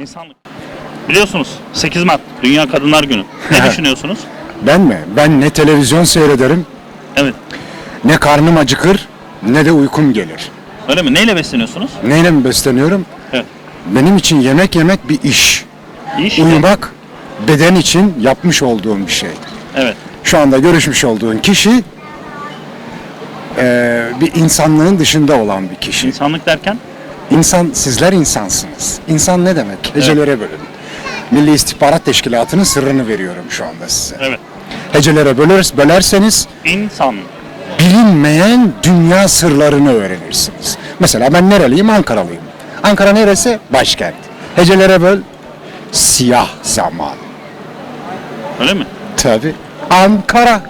İnsanlık. Biliyorsunuz 8 Mart Dünya Kadınlar Günü. Ne düşünüyorsunuz? Ben mi? Ben ne televizyon seyrederim, Evet. ne karnım acıkır, ne de uykum gelir. Öyle mi? Neyle besleniyorsunuz? Neyle mi besleniyorum? Evet. Benim için yemek yemek bir iş. İş. Uyumak beden için yapmış olduğum bir şey. Evet. Şu anda görüşmüş olduğun kişi eee, bir insanlığın dışında olan bir kişi. İnsanlık derken İnsan, sizler insansınız. İnsan ne demek? Hecelere bölün. Milli İstihbarat Teşkilatı'nın sırrını veriyorum şu anda size. evet. Hecelere bölür, bölerseniz İnsan. bilinmeyen dünya sırlarını öğrenirsiniz. Mesela ben nereliyim? Ankaralıyım. Ankara neresi? Başkent. Hecelere böl, siyah zaman. Öyle mi? Tabi. Ankara.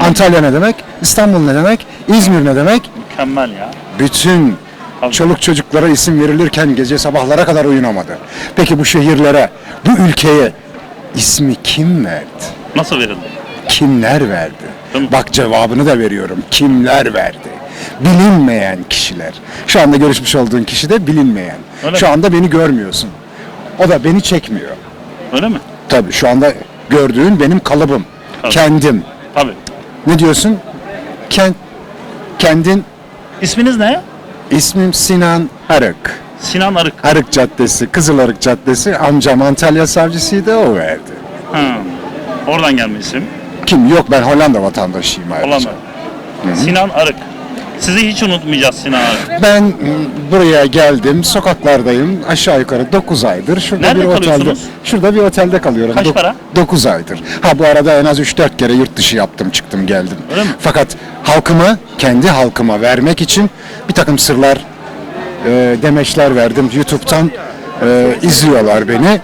Antalya ne demek? İstanbul ne demek? İzmir ne demek? Mükemmel ya. Bütün Tabii. çoluk çocuklara isim verilirken gece sabahlara kadar uyunamadı. Peki bu şehirlere, bu ülkeye ismi kim verdi? Nasıl verildi? Kimler verdi? Bak cevabını da veriyorum. Kimler verdi? Bilinmeyen kişiler. Şu anda görüşmüş olduğun kişi de bilinmeyen. Öyle şu mi? anda beni görmüyorsun. O da beni çekmiyor. Öyle mi? Tabii şu anda gördüğün benim kalıbım. Tabii. Kendim. Tabii. Ne diyorsun? Kend, kendin İsminiz ne? İsmim Sinan Arık. Sinan Arık. Arık Caddesi, Kızılarık Caddesi amcam Antalya savcısıydı o verdi. Ha. Oradan gelme isim. Kim? Yok ben Hollanda vatandaşıyım ayrıca. Hollanda. Sinan Arık. Sizi hiç unutmayacağız Sinan Arık. Ben buraya geldim, sokaklardayım. Aşağı yukarı 9 aydır. Şurada Nerede bir otelde. kalıyorsunuz? Şurada bir otelde kalıyorum. Kaç para? 9 aydır. Ha bu arada en az 3-4 kere yurt dışı yaptım, çıktım, geldim. Öyle mi? Fakat halkıma, kendi halkıma vermek için bir takım sırlar, e, demeçler verdim. YouTube'dan e, izliyorlar beni.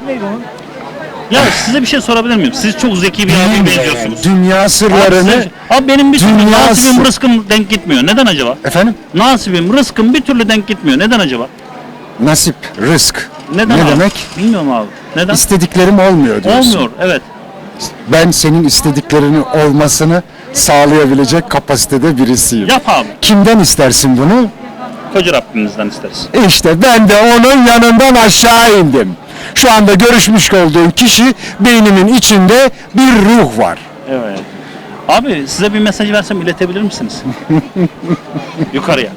Ya size bir şey sorabilir miyim? Siz çok zeki bir abiye benziyorsunuz. Dünya Abi, sırlarını... siz- abi benim bir türlü Dünya nasibim rızkım denk gitmiyor. Neden acaba? Efendim? Nasibim rızkım bir türlü denk gitmiyor. Neden acaba? Nasip, rızk. Neden ne abi? demek? Bilmiyorum abi. Neden? İstediklerim olmuyor diyorsun. Olmuyor. Evet. Ben senin istediklerini olmasını sağlayabilecek kapasitede birisiyim. Yap abi. Kimden istersin bunu? Koca Rabbimizden isteriz. İşte ben de onun yanından aşağı indim. Şu anda görüşmüş olduğum kişi beynimin içinde bir ruh var. Evet. Abi size bir mesaj versem iletebilir misiniz? Yukarıya.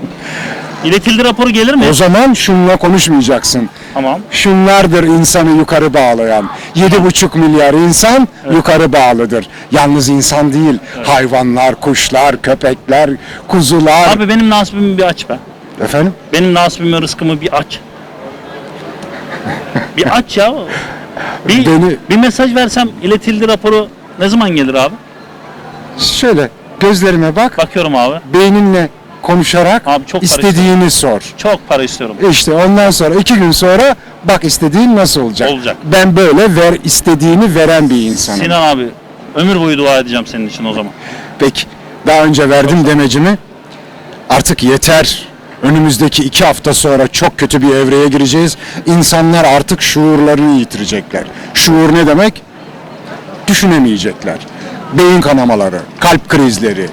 İletildi raporu gelir mi? O zaman şununla konuşmayacaksın. Tamam. Şunlardır insanı yukarı bağlayan. Yedi buçuk milyar insan yukarı bağlıdır. Yalnız insan değil, hayvanlar, kuşlar, köpekler, kuzular. Abi benim nasibimi bir aç be. Efendim? Benim nasibimi rızkımı bir aç. Bir aç ya. Bir, Beni- bir mesaj versem iletildi raporu ne zaman gelir abi? Şöyle gözlerime bak, Bakıyorum abi. beyninle konuşarak Abi çok istediğini sor. Çok para istiyorum. İşte ondan sonra iki gün sonra bak istediğin nasıl olacak. Olacak. Ben böyle ver istediğini veren bir insanım. Sinan abi ömür boyu dua edeceğim senin için o zaman. Peki daha önce verdim demecimi. Artık yeter. Önümüzdeki iki hafta sonra çok kötü bir evreye gireceğiz. İnsanlar artık şuurlarını yitirecekler. Şuur ne demek? Düşünemeyecekler. Beyin kanamaları, kalp krizleri,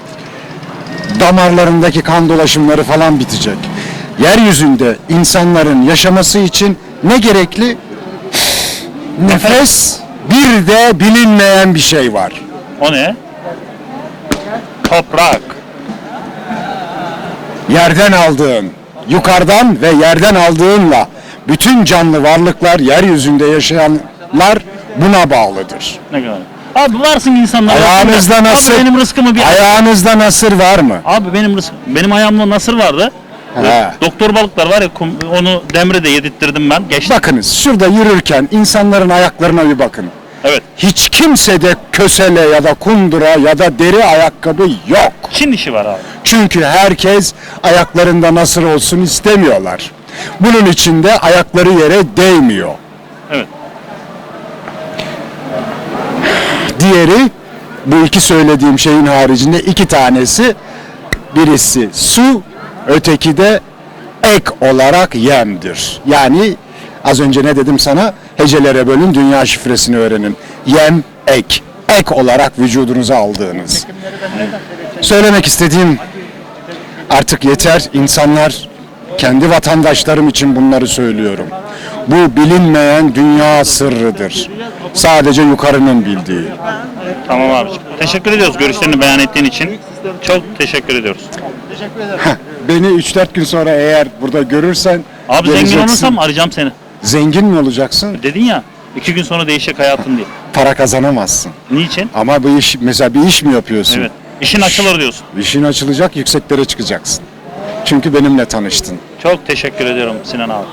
damarlarındaki kan dolaşımları falan bitecek. Yeryüzünde insanların yaşaması için ne gerekli? Nefes, bir de bilinmeyen bir şey var. O ne? Toprak. yerden aldığın, yukarıdan ve yerden aldığınla bütün canlı varlıklar, yeryüzünde yaşayanlar buna bağlıdır. Ne kadar? Abi varsın insanlar. Ayağınızda nasır, Abi benim rızkımı bir ayağınızda nasır var mı? Abi benim rızk, benim ayağımda nasır vardı. He. Doktor balıklar var ya kum- onu Demre'de yedirttirdim ben. Geçti. Bakınız şurada yürürken insanların ayaklarına bir bakın. Evet. Hiç kimsede kösele ya da kundura ya da deri ayakkabı yok. Çin işi var abi. Çünkü herkes ayaklarında nasır olsun istemiyorlar. Bunun için de ayakları yere değmiyor. Evet. Diğeri bu iki söylediğim şeyin haricinde iki tanesi birisi su, öteki de ek olarak yemdir. Yani az önce ne dedim sana? Hecelere bölün, dünya şifresini öğrenin. Yem, ek. Ek olarak vücudunuza aldığınız. Söylemek istediğim artık yeter. İnsanlar kendi vatandaşlarım için bunları söylüyorum. Bu bilinmeyen dünya sırrıdır. Sadece yukarının bildiği. Tamam abiciğim. Teşekkür ediyoruz görüşlerini beyan ettiğin için. Çok teşekkür ediyoruz. Beni 3-4 gün sonra eğer burada görürsen Abi zengin geleceksin. olursam arayacağım seni. Zengin mi olacaksın? Dedin ya iki gün sonra değişecek hayatın diye. Para kazanamazsın. Niçin? Ama bu iş mesela bir iş mi yapıyorsun? Evet. İşin açılır diyorsun. İşin açılacak, yükseklere çıkacaksın. Çünkü benimle tanıştın. Çok teşekkür ediyorum Sinan abi.